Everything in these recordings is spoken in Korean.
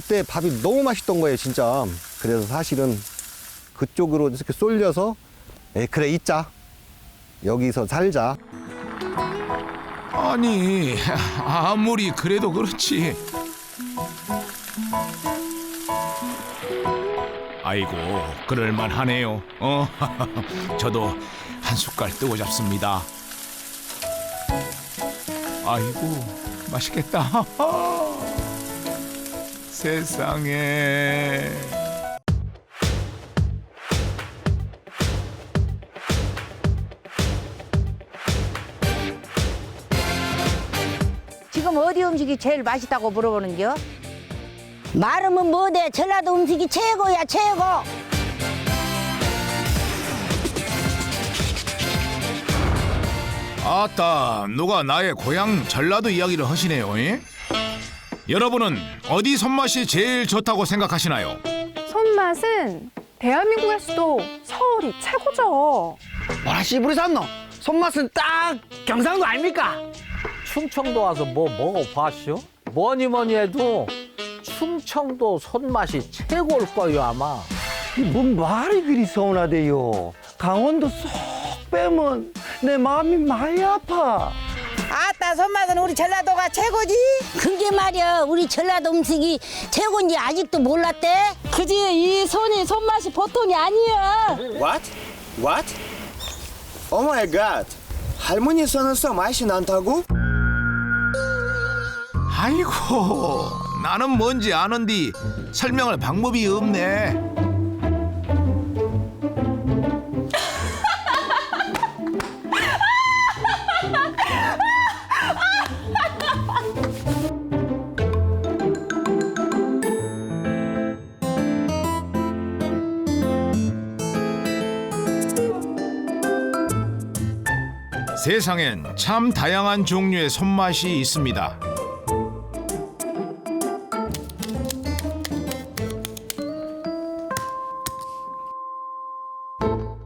그때 밥이 너무 맛있던 거예요, 진짜. 그래서 사실은 그쪽으로 이렇게 쏠려서 에 그래 있자. 여기서 살자. 아니 아무리 그래도 그렇지 아이고 그럴만하네요 어 저도 한 숟갈 뜨고 잡습니다 아이고 맛있겠다 세상에 지금 어디 음식이 제일 맛있다고 물어보는겨? 말하면 뭐돼 전라도 음식이 최고야 최고 아따 누가 나의 고향 전라도 이야기를 하시네요 예? 여러분은 어디 손맛이 제일 좋다고 생각하시나요? 손맛은 대한민국에서도 서울이 최고죠. 뭐라 씨부리 샀노? 손맛은 딱 경상도 아닙니까? 충청도 와서 뭐 먹어봤쇼? 뭐니 뭐니 해도 충청도 손맛이 최고일 거요 아마. 뭔 말이 그리 서운하대요. 강원도 쏙 빼면 내 마음이 많이 아파. 아따 손맛은 우리 전라도가 최고지? 그게 말이야 우리 전라도 음식이 최고인지 아직도 몰랐대 그지 이 손이 손맛이 보통이 아니야. What? What? Oh my god. 할머니 손은 써 맛이 난다고? 아이고 나는 뭔지 아는디 설명할 방법이 없네 세상엔 참 다양한 종류의 손맛이 있습니다.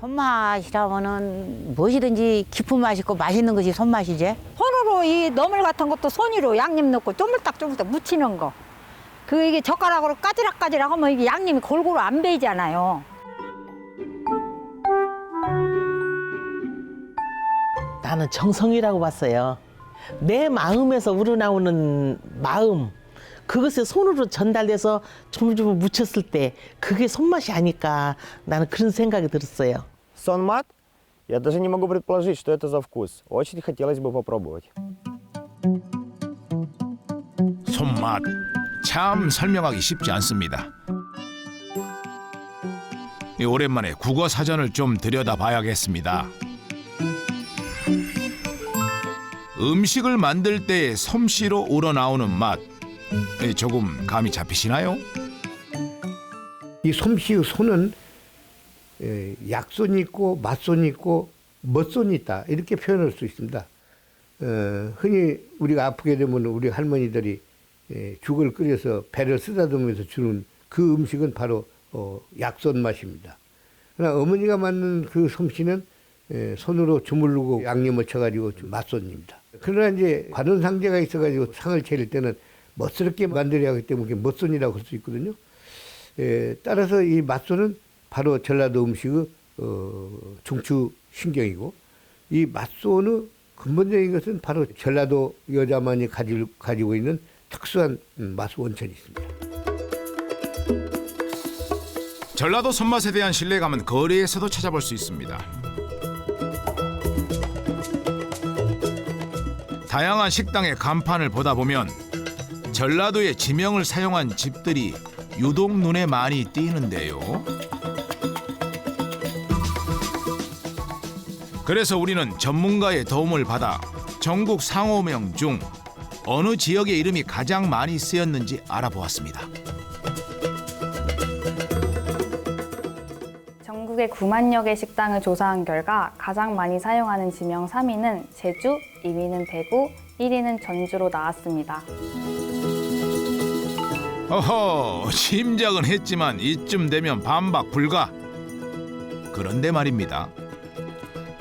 손맛이라면은 무엇이든지 깊은 맛 있고 맛있는 것이 손맛이지. 손으로 이 너물 같은 것도 손으로 양념 넣고 쪼물딱 쪼물딱 묻히는 거. 그 이게 젓가락으로 까지락까지락 하면 이게 양념이 골고루 안 배이잖아요. 나는 정성이라고 봤어요. 내 마음에서 우러나오는 마음, 그것을 손으로 전달돼서 조물조물 묻혔을 때 그게 손맛이 아닐까 나는 그런 생각이 들었어요. Сонмат? Я даже не могу предположить, что это за вкус. Очень хотелось бы попробовать. 손맛 참 설명하기 쉽지 않습니다. 이 오랜만에 국어 사전을 좀 들여다봐야겠습니다. 음식을 만들 때의 솜씨로 우러나오는 맛 예, 조금 감이 잡히시나요? 이 솜씨의 손은 에, 약손이 있고 맛손이 있고 멋손이 있다 이렇게 표현할 수 있습니다. 어, 흔히 우리가 아프게 되면 우리 할머니들이 에, 죽을 끓여서 배를 쓰다듬으면서 주는 그 음식은 바로 어, 약손 맛입니다. 그러나 어머니가 만든 그 솜씨는 에, 손으로 주물르고 양념을 쳐가지고 좀 맛손입니다. 그러나 이제 관원상제가 있어가지고 상을 차릴 때는 멋스럽게 만들어야 하기 때문에 멋손이라고 할 수 있거든요. 에, 따라서 이 맛소는 바로 전라도 음식의 어, 중추 신경이고 이 맛소는 근본적인 것은 바로 전라도 여자만이 가지, 가지고 있는 특수한 음, 맛 원천이 있습니다. 전라도 손맛에 대한 신뢰감은 거리에서도 찾아볼 수 있습니다. 다양한 식당의 간판을 보다 보면 전라도의 지명을 사용한 집들이 유독 눈에 많이 띄는데요. 그래서 우리는 전문가의 도움을 받아 전국 상호명 중 어느 지역의 이름이 가장 많이 쓰였는지 알아보았습니다. 전국의 9만여 개 식당을 조사한 결과 가장 많이 사용하는 지명 3위는 제주, 2위는 대구, 1위는 전주로 나왔습니다. 어허, 짐작은 했지만 이쯤 되면 반박 불가. 그런데 말입니다.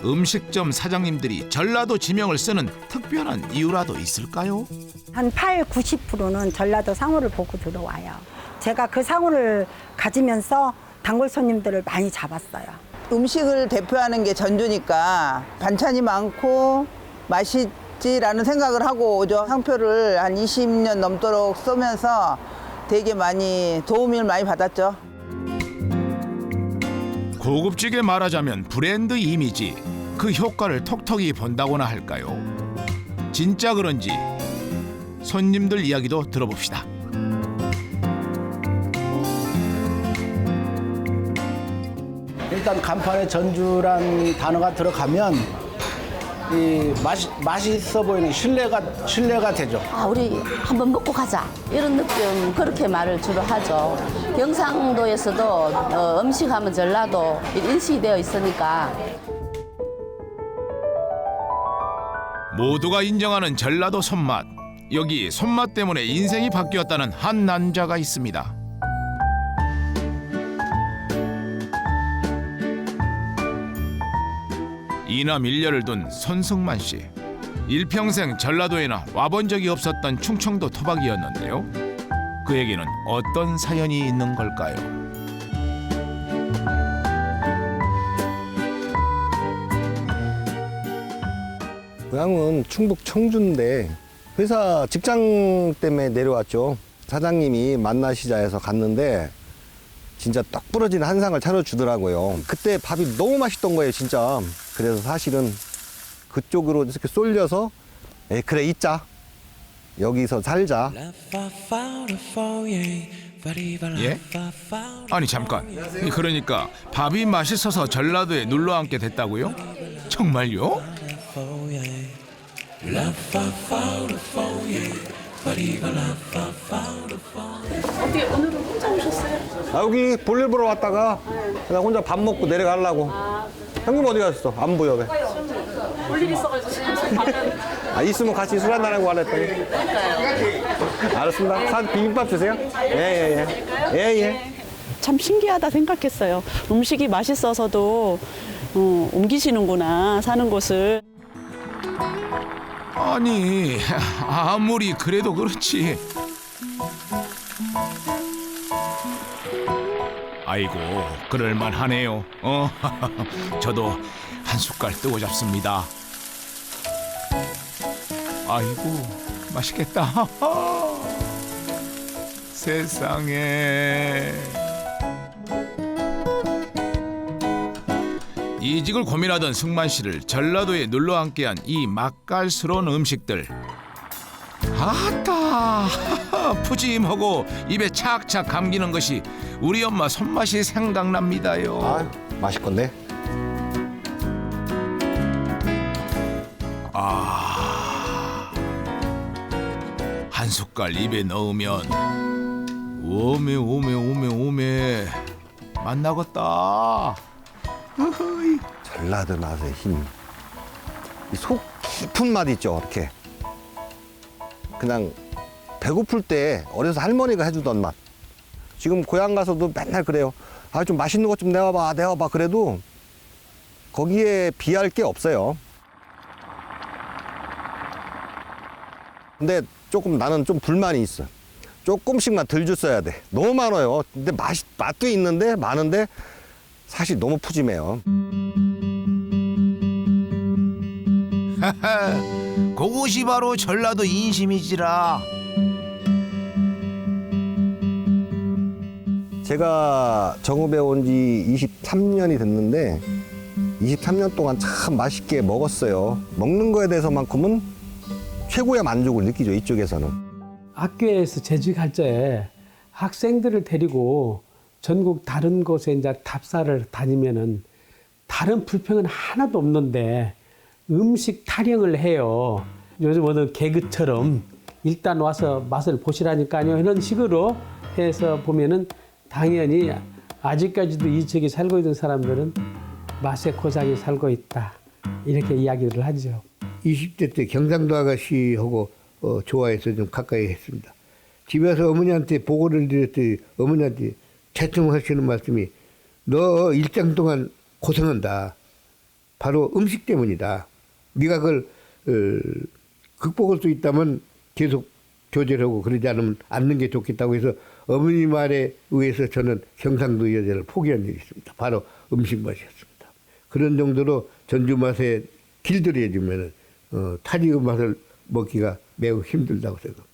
음식점 사장님들이 전라도 지명을 쓰는 특별한 이유라도 있을까요? 한 8, 90%는 전라도 상호를 보고 들어와요. 제가 그 상호를 가지면서 단골 손님들을 많이 잡았어요. 음식을 대표하는 게 전주니까 반찬이 많고 맛있지라는 생각을 하고 오죠. 상표를 한 20년 넘도록 쓰면서 되게 많이 도움을 많이 받았죠. 고급지게 말하자면 브랜드 이미지 그 효과를 톡톡히 본다고나 할까요? 진짜 그런지 손님들 이야기도 들어봅시다. 일단 간판에 전주란 단어가 들어가면 이 맛이 맛있어 보이는 신뢰가 신뢰가 되죠. 아, 우리 한번 먹고 가자. 이런 느낌 그렇게 말을 주로 하죠. 경상도에서도 어, 음식하면 전라도 인식이 되어 있으니까 모두가 인정하는 전라도 손맛. 여기 손맛 때문에 인생이 바뀌었다는 한 남자가 있습니다. 이남 일녀를 둔 손승만 씨. 일평생 전라도에나 와본 적이 없었던 충청도 토박이었는데요. 그에게는 어떤 사연이 있는 걸까요? 고향은 충북 청주인데 회사 직장 때문에 내려왔죠. 사장님이 만나시자 해서 갔는데 진짜 떡 부러진 한상을 차려주더라고요. 그때 밥이 너무 맛있던 거예요, 진짜. 그래서 사실은 그쪽으로 이렇게 쏠려서 에 그래 있자. 여기서 살자. 예? 아니 잠깐. 그러니까 밥이 맛있어서 전라도에 눌러 앉게 됐다고요? 정말요? 어떻게 오늘은 혼자 오셨어요? 아, 여기 볼일 보러 왔다가 그냥 혼자 밥 먹고 내려가려고. 형님 어디 갔어? 안 보여 왜? 볼일 있어가지고 아 있으면 같이 술 한잔 하고 하랬더니. 알았습니다. 사 비빔밥 주세요. 예예예. 예, 예. 참 신기하다 생각했어요. 음식이 맛있어서도 어, 옮기시는구나 사는 곳을. 아니 아무리 그래도 그렇지. 아이고 그럴만 하네요. 어 저도 한 숟갈 뜨고 잡습니다. 아이고 맛있겠다. 세상에. 이직을 고민하던 승만 씨를 전라도에 눌러 앉게 한 이 맛깔스러운 음식들. 아따 푸짐하고 입에 착착 감기는 것이 우리 엄마 손맛이 생각납니다요. 아 맛있건데. 아. 한 숟갈 입에 넣으면 오메 오메 오메 오메 맛나겠다. 전라도 맛의 힘. 이 속 깊은 맛 있죠, 이렇게. 그냥 배고플 때 어려서 할머니가 해주던 맛. 지금 고향 가서도 맨날 그래요. 아, 좀 맛있는 것 좀 내와봐, 내와봐. 그래도 거기에 비할 게 없어요. 근데 조금 나는 좀 불만이 있어. 조금씩만 덜 줬어야 돼. 너무 많아요. 근데 맛, 맛도 있는데, 많은데, 사실 너무 푸짐해요. 그것이 바로 전라도 인심이지라. 제가 정읍에 온 지 23년이 됐는데 23년 동안 참 맛있게 먹었어요. 먹는 거에 대해서만큼은 최고의 만족을 느끼죠, 이쪽에서는. 학교에서 재직할 때 학생들을 데리고 전국 다른 곳에 이제 답사를 다니면은 다른 불평은 하나도 없는데 음식 타령을 해요. 요즘 어느 개그처럼 일단 와서 맛을 보시라니까요. 이런 식으로 해서 보면은 당연히 아직까지도 이 지역에 살고 있는 사람들은 맛의 고장이 살고 있다. 이렇게 이야기를 하죠. 20대 때 경상도 아가씨하고 어, 좋아해서 좀 가까이 했습니다. 집에서 어머니한테 보고를 드렸더니 어머니한테 채통하시는 말씀이 너 일장 동안 고생한다. 바로 음식 때문이다. 네가 그걸 어, 극복할 수 있다면 계속 조절하고 그러지 않으면 않는 게 좋겠다고 해서 어머니 말에 의해서 저는 경상도 여자를 포기한 적이 있습니다. 바로 음식 맛이었습니다. 그런 정도로 전주 맛에 길들여주면은 어, 타지 맛을 먹기가 매우 힘들다고 생각합니다.